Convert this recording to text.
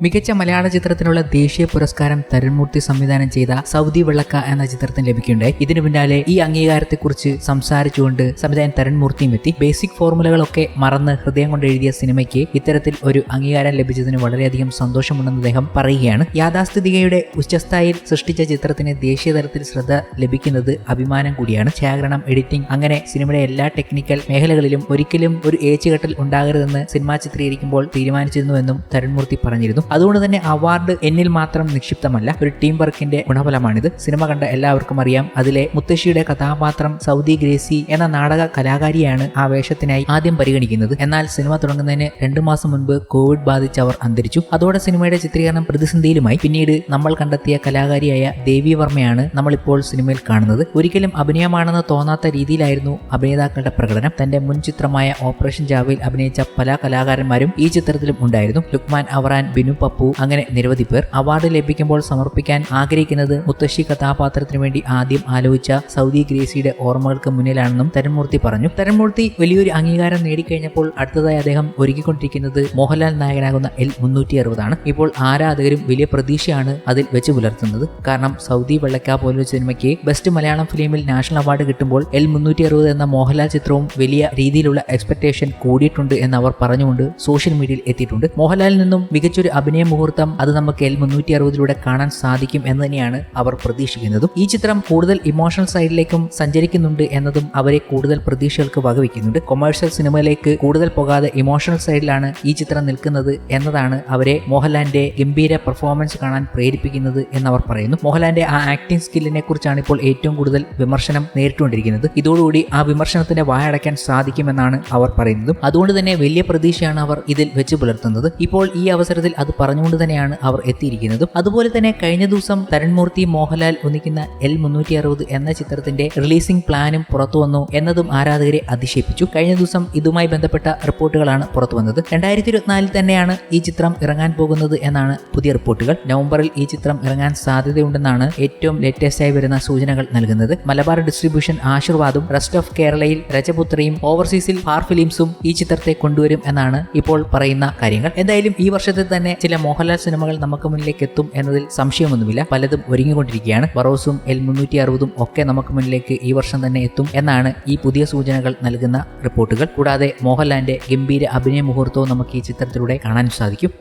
മികച്ച മലയാള ചിത്രത്തിനുള്ള ദേശീയ പുരസ്കാരം തരുൺമൂർത്തി സംവിധാനം ചെയ്ത സൗദി വിളക്ക എന്ന ചിത്രത്തിന് ലഭിക്കുന്നുണ്ട്. ഇതിനു പിന്നാലെ ഈ അംഗീകാരത്തെക്കുറിച്ച് സംസാരിച്ചുകൊണ്ട് സംവിധായകൻ തരുൺമൂർത്തിയും എത്തി. ബേസിക് ഫോർമുലകളൊക്കെ മറന്ന് ഹൃദയം കൊണ്ട് എഴുതിയ സിനിമയ്ക്ക് ഇത്തരത്തിൽ ഒരു അംഗീകാരം ലഭിച്ചതിന് വളരെയധികം സന്തോഷമുണ്ടെന്ന് അദ്ദേഹം പറയുകയാണ്. യാഥാസ്ഥിതികയുടെ ഉച്ചസ്ഥായിൽ സൃഷ്ടിച്ച ചിത്രത്തിന് ദേശീയ തലത്തിൽ ശ്രദ്ധ ലഭിക്കുന്നത് അഭിമാനം കൂടിയാണ്. ഛായാഗ്രഹണം എഡിറ്റിംഗ് അങ്ങനെ സിനിമയുടെ എല്ലാ ടെക്നിക്കൽ മേഖലകളിലും ഒരിക്കലും ഒരു ഏച്ചുകെട്ടൽ ഉണ്ടാകരുതെന്ന് സിനിമ ചിത്രീകരിക്കുമ്പോൾ തീരുമാനിച്ചിരുന്നുവെന്നും തരുൺമൂർത്തി പറഞ്ഞിരുന്നു. അതുകൊണ്ട് തന്നെ അവാർഡ് എന്നിൽ മാത്രം നിക്ഷിപ്തമല്ല ഒരു ടീം വർക്കിന്റെ ഗുണഫലമാണിത്. സിനിമ കണ്ട എല്ലാവർക്കും അറിയാം അതിലെ മുത്തശ്ശിയുടെ കഥാപാത്രം സൗദി ഗ്രേസി എന്ന നാടക കലാകാരിയാണ് ആ വേഷത്തിനായി ആദ്യം പരിഗണിക്കുന്നത്. എന്നാൽ സിനിമ തുടങ്ങുന്നതിന് രണ്ടു മാസം മുൻപ് കോവിഡ് ബാധിച്ച് അവർ അന്തരിച്ചു. അതോടെ സിനിമയുടെ ചിത്രീകരണം പ്രതിസന്ധിയിലുമായി. പിന്നീട് നമ്മൾ കണ്ടെത്തിയ കലാകാരിയായ ദേവി വർമ്മയാണ് നമ്മളിപ്പോൾ സിനിമയിൽ കാണുന്നത്. ഒരിക്കലും അഭിനയമാണെന്ന് തോന്നാത്ത രീതിയിലായിരുന്നു അഭിനേതാക്കളുടെ പ്രകടനം. തന്റെ മുൻ ചിത്രമായ ഓപ്പറേഷൻ ജാവയിൽ അഭിനയിച്ച പല കലാകാരന്മാരും ഈ ചിത്രത്തിലും ഉണ്ടായിരുന്നു. ലുക്മാൻ അവറാൻ ബിനു പപ്പു അങ്ങനെ നിരവധി പേർ അവാർഡ് ലഭിക്കുമ്പോൾ സമർപ്പിക്കാൻ ആഗ്രഹിക്കുന്നത് മുത്തശ്ശി കഥാപാത്രത്തിനു വേണ്ടി ആദ്യം ആലോചിച്ച സൗദി ഗ്രേസിയുടെ ഓർമ്മകൾക്ക് മുന്നിലാണെന്നും തരൺമൂർത്തി പറഞ്ഞു. തരൺമൂർത്തി വലിയൊരു അംഗീകാരം നേടിക്കഴിഞ്ഞപ്പോൾ അടുത്തതായി അദ്ദേഹം ഒരുക്കിക്കൊണ്ടിരിക്കുന്നത് മോഹൻലാൽ നായകനാകുന്ന എൽ മുന്നൂറ്റി അറുപതാണ് ഇപ്പോൾ ആരാധകരും വലിയ പ്രതീക്ഷയാണ് അതിൽ വെച്ച് പുലർത്തുന്നത്. കാരണം സൗദി വെള്ളക്ക പോലൊരു സിനിമയ്ക്ക് ബെസ്റ്റ് മലയാളം ഫിലിമിൽ നാഷണൽ അവാർഡ് കിട്ടുമ്പോൾ എൽ മുന്നൂറ്റി അറുപത് എന്ന മോഹൻലാൽ ചിത്രവും വലിയ രീതിയിലുള്ള എക്സ്പെക്ടേഷൻ കൂടിയിട്ടുണ്ട് എന്ന് അവർ പറഞ്ഞുകൊണ്ട് സോഷ്യൽ മീഡിയയിൽ എത്തിയിട്ടുണ്ട്. മോഹൻലാലിൽ നിന്നും മികച്ചൊരു അഭിനയ മുഹൂർത്തം അത് നമുക്ക് എൽ മുന്നൂറ്റി അറുപതിലൂടെ കാണാൻ സാധിക്കും എന്ന് തന്നെയാണ് അവർ പ്രതീക്ഷിക്കുന്നതും. ഈ ചിത്രം കൂടുതൽ ഇമോഷണൽ സൈഡിലേക്കും സഞ്ചരിക്കുന്നുണ്ട് എന്നതും അവരെ കൂടുതൽ പ്രതീക്ഷകൾക്ക് വകവയ്ക്കുന്നുണ്ട്. കൊമേഴ്ഷ്യൽ സിനിമയിലേക്ക് കൂടുതൽ പോകാതെ ഇമോഷണൽ സൈഡിലാണ് ഈ ചിത്രം നിൽക്കുന്നത് എന്നതാണ് അവരെ മോഹൻലാലിന്റെ ഗംഭീര പെർഫോമൻസ് കാണാൻ പ്രേരിപ്പിക്കുന്നത് എന്നവർ പറയുന്നു. മോഹൻലാലിന്റെ ആ ആക്ടിംഗ് സ്കില്ലിനെ കുറിച്ചാണ് ഇപ്പോൾ ഏറ്റവും കൂടുതൽ വിമർശനം നേരിട്ടുകൊണ്ടിരിക്കുന്നത്. ഇതോടുകൂടി ആ വിമർശനത്തിന്റെ വായടയ്ക്കാൻ സാധിക്കുമെന്നാണ് അവർ പറയുന്നത്. അതുകൊണ്ട് തന്നെ വലിയ പ്രതീക്ഷയാണ് അവർ ഇതിൽ വെച്ച് പുലർത്തുന്നത്. ഇപ്പോൾ ഈ അവസരത്തിൽ അത് പറഞ്ഞുകൊണ്ട് തന്നെയാണ് അവർ എത്തിയിരിക്കുന്നത്. അതുപോലെ തന്നെ കഴിഞ്ഞ ദിവസം തരൺമൂർത്തി മോഹൻലാൽ ഒന്നിക്കുന്ന എൽ മുന്നൂറ്റി അറുപത് എന്ന ചിത്രത്തിന്റെ റിലീസിംഗ് പ്ലാനും പുറത്തു വന്നു എന്നതും ആരാധകരെ അതിശയിപ്പിച്ചു. കഴിഞ്ഞ ദിവസം ഇതുമായി ബന്ധപ്പെട്ട റിപ്പോർട്ടുകളാണ് പുറത്തു വന്നത്. രണ്ടായിരത്തി ഇരുപത്തിനാലിൽ തന്നെയാണ് ഈ ചിത്രം ഇറങ്ങാൻ പോകുന്നത് എന്നാണ് പുതിയ റിപ്പോർട്ടുകൾ. നവംബറിൽ ഈ ചിത്രം ഇറങ്ങാൻ സാധ്യതയുണ്ടെന്നാണ് ഏറ്റവും ലേറ്റസ്റ്റ് ആയി വരുന്ന സൂചനകൾ നൽകുന്നത്. മലബാർ ഡിസ്ട്രിബ്യൂഷൻ ആശീർവാദും റെസ്റ്റ് ഓഫ് കേരളയിൽ രജപുത്രയും ഓവർസീസിൽ ഫാർ ഫിലിംസും ഈ ചിത്രത്തെ കൊണ്ടുവരും എന്നാണ് ഇപ്പോൾ പറയുന്ന കാര്യങ്ങൾ. എന്തായാലും ഈ വർഷത്തിൽ തന്നെ ചില മോഹൻലാൽ സിനിമകൾ നമുക്ക് മുന്നിലേക്ക് എത്തും എന്നതിൽ സംശയമൊന്നുമില്ല. പലതും ഒരുങ്ങിക്കൊണ്ടിരിക്കുകയാണ്. ബറോസും എൽ മുന്നൂറ്റി അറുപതും ഒക്കെ നമുക്ക് മുന്നിലേക്ക് ഈ വർഷം തന്നെ എത്തും എന്നാണ് ഈ പുതിയ സൂചനകൾ നൽകുന്ന റിപ്പോർട്ടുകൾ. കൂടാതെ മോഹൻലാലിന്റെ ഗംഭീര അഭിനയ മുഹൂർത്തവും നമുക്ക് ഈ ചിത്രത്തിലൂടെ കാണാൻ സാധിക്കും.